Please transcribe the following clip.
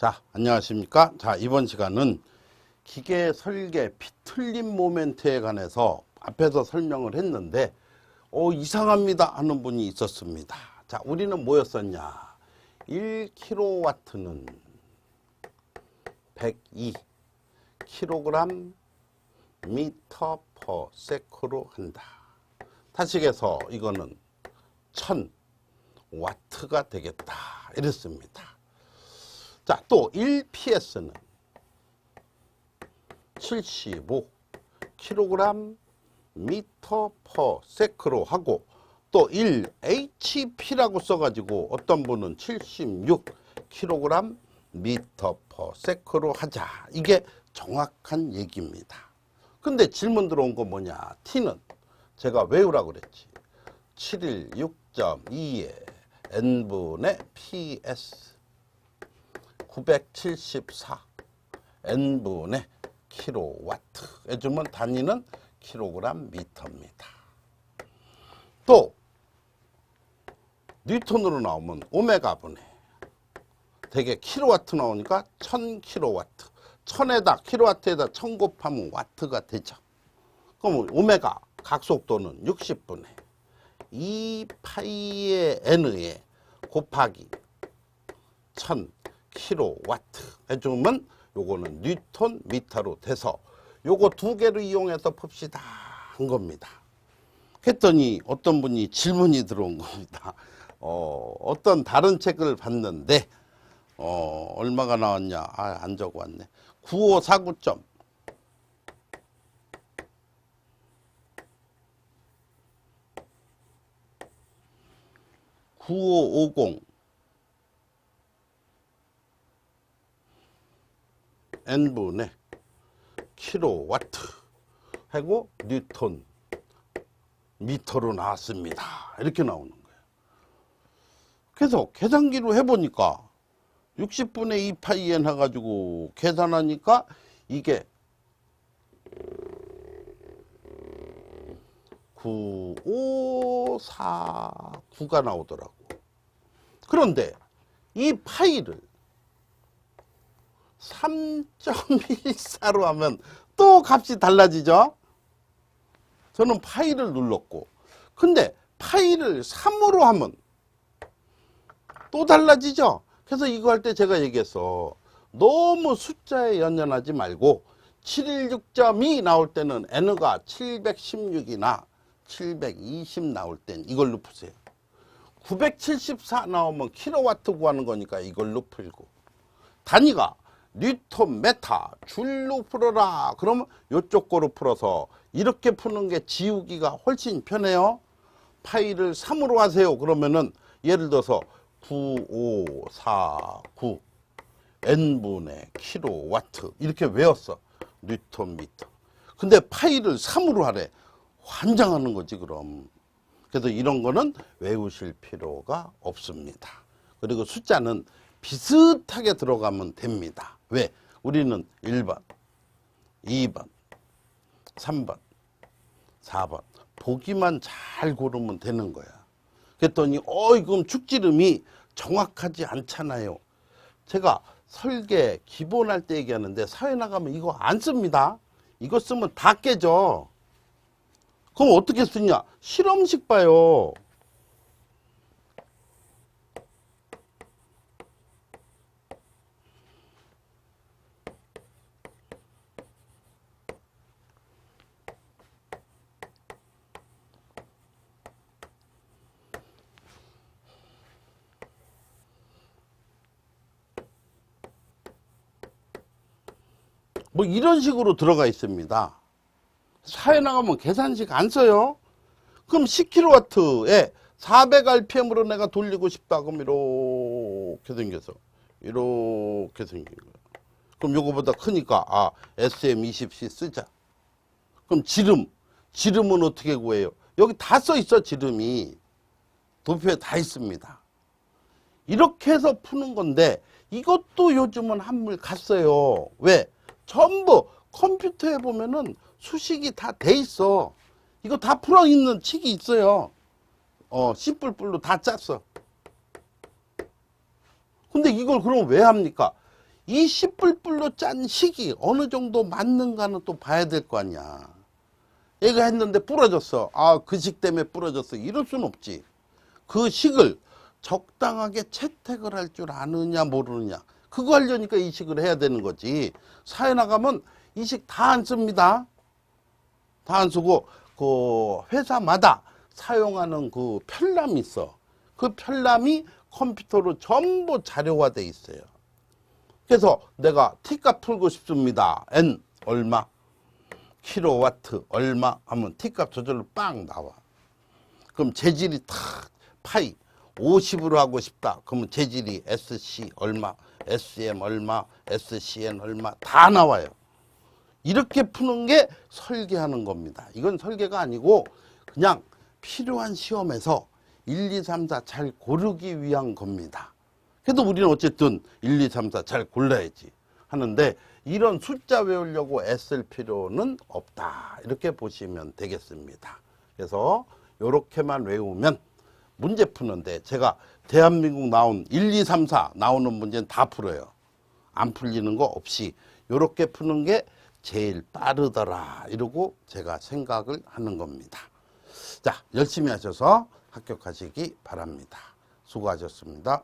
자, 안녕하십니까? 자, 이번 시간은 기계 설계 비틀림 모멘트에 관해서 앞에서 설명을 했는데, 어, 이상합니다 하는 분이 있었습니다. 자, 우리는 뭐였었냐? 1kW는 102 kg 미터 퍼 세크로 한다. 다시해서 이거는 1000 와트가 되겠다. 이랬습니다. 자, 또 1PS는 75 kg 미터 퍼 세크로 하고 또 1HP라고 써가지고 어떤 분은 76 kg 미터 퍼 세크로 하자. 이게 정확한 얘기입니다. 근데 질문 들어온 거 뭐냐? T는 제가 외우라고 그랬지. 716.2에 N분의 PS 974 N분의 킬로와트 해주면 단위는 킬로그램 미터입니다. 또 뉴턴으로 나오면 오메가 분의 되게 킬로와트 나오니까 1000킬로와트 1000에다 킬로와트에다 1000 곱하면 와트가 되죠. 그럼 오메가 각속도는 60분의 2파이의 n에 곱하기 1000 킬로와트 해주면 요거는 뉴턴 미터로 돼서 요거 두 개를 이용해서 풉시다 한 겁니다. 했더니 어떤 분이 질문이 들어온 겁니다. 어, 어떤 다른 책을 봤는데 어, 얼마가 나왔냐? 아, 안 적어 왔네. 9549점. (9550) n분의 킬로와트 하고 뉴턴 미터로 나왔습니다. 이렇게 나오는 거예요. 그래서 계산기로 해보니까 60분의 2파이엔 해가지고 계산하니까 이게 9549가 나오더라고. 그런데 이 파이를 3.14로 하면 또 값이 달라지죠? 저는 파이를 눌렀고. 근데 파이를 3으로 하면 또 달라지죠? 그래서 이거 할 때 제가 얘기했어. 너무 숫자에 연연하지 말고 716.2 나올 때는 n가 716이나 720 나올 땐 이걸로 푸세요. 974 나오면 킬로와트 구하는 거니까 이걸로 풀고. 단위가 뉴턴 메타 줄로 풀어라. 그러면 요쪽 거로 풀어서 이렇게 푸는 게 지우기가 훨씬 편해요. 파이를 3으로 하세요. 그러면은 예를 들어서 9549 n분의 킬로와트 이렇게 외웠어. 뉴턴 미터. 근데 파이를 3으로 하래. 환장하는 거지 그럼. 그래서 이런 거는 외우실 필요가 없습니다. 그리고 숫자는 비슷하게 들어가면 됩니다. 왜? 우리는 1번, 2번, 3번, 4번 보기만 잘 고르면 되는 거야. 그랬더니 어 이건 축지름이 정확하지 않잖아요. 제가 설계 기본할 때 얘기하는데 사회 나가면 이거 안 씁니다. 이거 쓰면 다 깨져. 그럼 어떻게 쓰냐? 실험식 봐요. 뭐 이런 식으로 들어가 있습니다. 사회 나가면 계산식 안 써요. 그럼 10kW에 400rpm으로 내가 돌리고 싶다. 그럼 이렇게 생겨서 이렇게 생긴 거예요. 그럼 요거보다 크니까 아 SM20C 쓰자. 그럼 지름 지름은 어떻게 구해요? 여기 다 써 있어 지름이 도표에 다 있습니다. 이렇게 해서 푸는 건데 이것도 요즘은 한물 갔어요. 왜? 전부 컴퓨터에 보면은 수식이 다 돼 있어. 이거 다 풀어 있는 칙이 있어요. 어, 씨뿔뿔로 다 짰어. 근데 이걸 그럼 왜 합니까? 이 씨뿔뿔로 짠 식이 어느 정도 맞는가는 또 봐야 될 거 아니야. 얘가 했는데 부러졌어. 아, 그 식 때문에 부러졌어. 이럴 순 없지. 그 식을 적당하게 채택을 할 줄 아느냐 모르느냐. 그거 하려니까 이 식을 해야 되는 거지. 사회 나가면 이식 다 안 씁니다. 다 안 쓰고 그 회사마다 사용하는 그 편람이 있어. 그 편람이 컴퓨터로 전부 자료화돼 있어요. 그래서 내가 T값 풀고 싶습니다. N 얼마? 킬로와트 얼마? 하면 T값 저절로 빵 나와. 그럼 재질이 탁 파이 50으로 하고 싶다. 그러면 재질이 SC 얼마, SM 얼마, SCN 얼마 다 나와요. 이렇게 푸는 게 설계하는 겁니다. 이건 설계가 아니고 그냥 필요한 시험에서 1, 2, 3, 4 잘 고르기 위한 겁니다. 그래도 우리는 어쨌든 1, 2, 3, 4 잘 골라야지 하는데 이런 숫자 외우려고 애쓸 필요는 없다. 이렇게 보시면 되겠습니다. 그래서 이렇게만 외우면 문제 푸는데 제가 대한민국 나온 1, 2, 3, 4 나오는 문제는 다 풀어요. 안 풀리는 거 없이 이렇게 푸는 게 제일 빠르더라 이러고 제가 생각을 하는 겁니다. 자 열심히 하셔서 합격하시기 바랍니다. 수고하셨습니다.